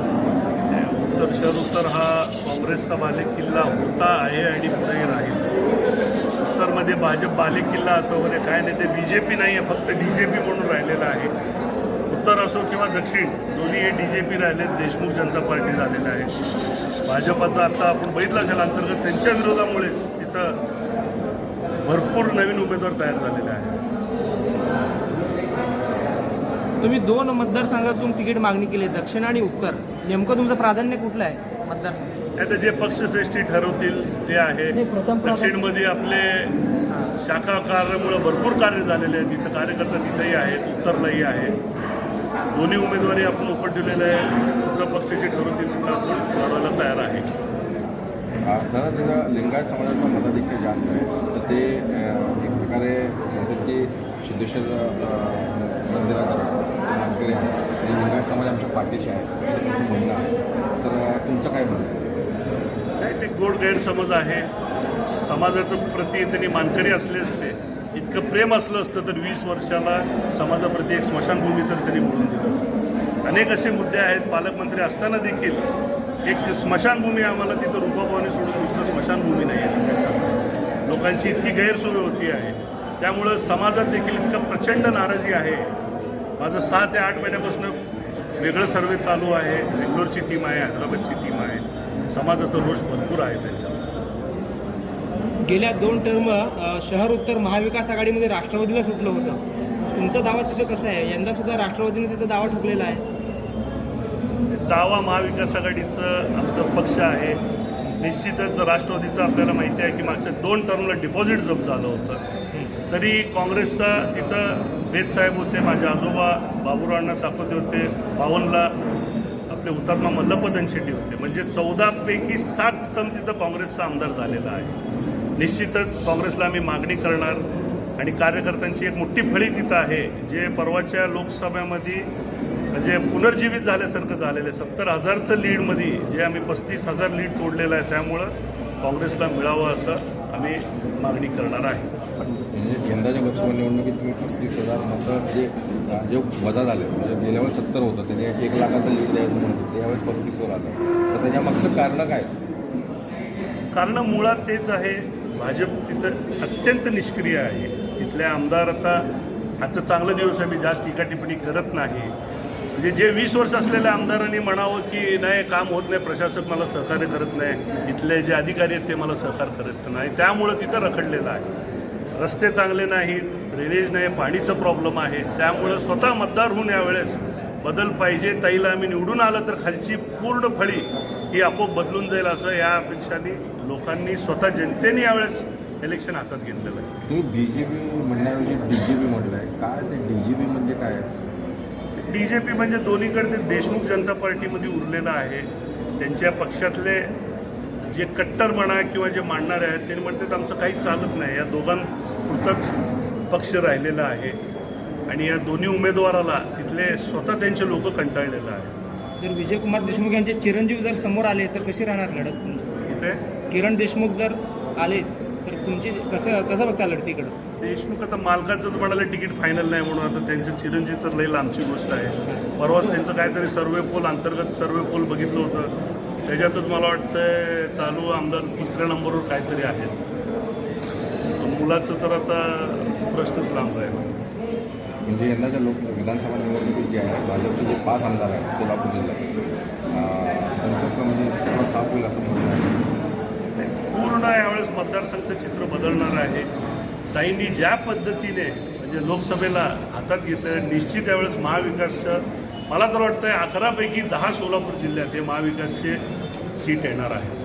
उत्तर शहर हा काँग्रेसचा बालेकिल्ला होता आहे आणि पुढेही राहील. उत्तरमध्ये भाजप बालेकिल्ला असं वगैरे काय नाही ते बी जे पी नाही आहे फक्त डी जे पी म्हणून राहिलेलं आहे. उत्तर असो किंवा दक्षिण दोन्ही हे डी जे पी राहिले देशमुख जनता पार्टी झालेलं आहे. भाजपाचा आता आपण बघितलं असेल अंतर्गत त्यांच्या विरोधामुळेच तिथं भरपूर नवीन उमेदवार तयार झालेले आहेत. तुम्ही दोन मतदारसंघातून तिकीट मागणी केली आहे, दक्षिण आणि उत्तर. नेमकं तुमचं प्राधान्य कुठलं आहे मतदारसंघ आता जे पक्षश्रेष्ठी ठरवतील ते आहे. दक्षिणमध्ये आपले शाखा कार्यामुळे भरपूर कार्य झालेले आहेत. तिथं कार्यकर्ता तिथंही आहेत उत्तरलाही आहे दोन्ही उमेदवारी आपण उपटलेले आहे. कुठल्या पक्षाची ठरवतील तिथं आपण लढवायला तयार आहे. दादा त्याचा लिंगायत समाजाचा मताधिक्य जास्त आहे तर ते एक प्रकारे म्हणतात की सिद्धेश्वर मंदिराचे मानकरी आहेत आणि लिंगायत समाज आमच्या पाठीशी आहे तुमचं म्हणणं आहे. तर तुमचं काय म्हणणं आहे? नाही ते गोड गैरसमज आहे. समाजाचं प्रती त्यांनी मानकरी असले असते. इतकं प्रेम असलं असतं तर वीस वर्षाला समाजाप्रती एक स्मशानभूमी तर त्यांनी मिळून दिलं असतं. अनेक असे मुद्दे आहेत. पालकमंत्री असताना देखील एक स्मशानभूमी आम्हाला तिथं रूपाभावाने सोडून दुसरं स्मशानभूमी नाही आहे. लोकांची इतकी गैरसोय होती आहे. त्यामुळं समाजात देखील इतकं प्रचंड नाराजी आहे. माझं सहा ते आठ महिन्यापासून वेगळं सर्वे चालू आहे. बेंगलोरची टीम आहे हैदराबादची टीम आहे. समाजाचा रोष भरपूर आहे त्यांच्यावर. गेल्या दोन टर्म शहर उत्तर महाविकास आघाडीमध्ये राष्ट्रवादीला सुटलं होतं. तुमचा दावा तिथं कसा आहे? यंदा सुद्धा राष्ट्रवादीने तिथं दावा ठोकलेला आहे. दावा महाविकास आघाडीचं आमचं पक्ष आहे. निश्चितच राष्ट्रवादीचं आपल्याला माहिती आहे की मागच्या दोन टर्मला डिपॉझिट जप्त झालं होतं. तरी काँग्रेसचा तिथं वेद साहेब होते माझे आजोबा बाबूरावांना चाकोते होते बावनला आपले हुतात्मा मल्लपदन शेट्टी होते. म्हणजे चौदापैकी सात टर्म तिथं काँग्रेसचा आमदार झालेला आहे. निश्चितच काँग्रेसला आम्ही मागणी करणार आणि कार्यकर्त्यांची एक मोठी फळी तिथं आहे जे परवाच्या लोकसभेमध्ये म्हणजे पुनर्जीवित झाल्यासारखं झालेलं आहे. सत्तर हजारचं लीडमध्ये जे आम्ही पस्तीस हजार लीड तोडलेलं आहे त्यामुळं काँग्रेसला मिळावं असं आम्ही मागणी करणार आहे. म्हणजे यंदाच्या लोकसभा निवडणुकीत तुम्ही पस्तीस हजार मतं जे जे वजा झाले म्हणजे गेल्या वेळेस सत्तर होतं त्यांनी एक एक लाखाचं लीड द्यायचं म्हणत होते यावेळेस पस्तीसवर आलं. तर त्याच्या मागचं कारण काय? कारण मुळात तेच आहे भाजप तिथं अत्यंत निष्क्रिय आहे. तिथले आमदार आता आजचं चांगलं दिवस आहे मी जास्त टीका टिप्पणी करत नाही. म्हणजे जे वीस वर्ष असलेल्या आमदारांनी म्हणावं की नाही काम होत नाही प्रशासक मला सहकार्य करत नाही. इथले जे अधिकारी आहेत ते मला सहकार करत नाही. त्यामुळं तिथं रखडलेलं आहे. रस्ते चांगले नाहीत ड्रेनेज नाही पाणीचं प्रॉब्लेम आहे. त्यामुळं स्वतः मतदार होऊन यावेळेस बदल पाहिजे ताईला आम्ही निवडून आलं तर खालची पूर्ण फळी ही आपोआप बदलून जाईल असं या अपेक्षाने लोकांनी स्वतः जनतेने यावेळेस इलेक्शन हातात घेतलेलं आहे. तुम्ही बी जे पी म्हणण्याऐवजी डी जी पी म्हटलं आहे. काय ते डी जी पी म्हणजे काय? डी जे पी म्हणजे दोन्हीकडे ते देशमुख जनता पार्टीमध्ये उरलेलं आहे. त्यांच्या पक्षातले जे कट्टर म्हणा किंवा जे मांडणारे आहेत ते म्हणतात आमचं काही चालत नाही. या दोघांपुरताच पक्ष राहिलेला आहे. आणि या दोन्ही उमेदवाराला तिथले स्वतः त्यांचे लोक कंटाळलेलं आहे जर विजयकुमार देशमुख यांचे चिरंजीव जर समोर आले तर कशी राहणार लढत तुमची? कुठे? किरण देशमुख जर आले तर तुमची कसं कसं बघता लढतीकडं देशमुख आता मालकाचंच म्हणाले तिकीट फायनल नाही म्हणून आता त्यांचं चिरंजीव तर लई लांबची गोष्ट आहे. परवाच त्यांचं काहीतरी सर्वे पोल अंतर्गत सर्वे पोल बघितलं होतं. त्याच्यातच मला वाटतं चालू आमदार तिसऱ्या नंबरवर काहीतरी आहेत मुलाचं तर आता प्रश्नच लांब आहे म्हणजे यंदाच्या लोक विधानसभा निवडणुकीत जे आहे भाजपचे जे पाच आमदार आहेत सोलापूर जिल्ह्यात त्यांचं म्हणजे सर्व साफ होईल असं म्हणणं आहे. पूर्ण यावेळेस मतदारसंघचं चित्र बदलणार आहे. ताईंनी ज्या पद्धतीने म्हणजे लोकसभेला हातात घेतलं निश्चित यावेळेस महाविकासचं मला तर वाटतंय अकरापैकी दहा सोलापूर जिल्ह्यात हे महाविकासचे सीट येणार आहे.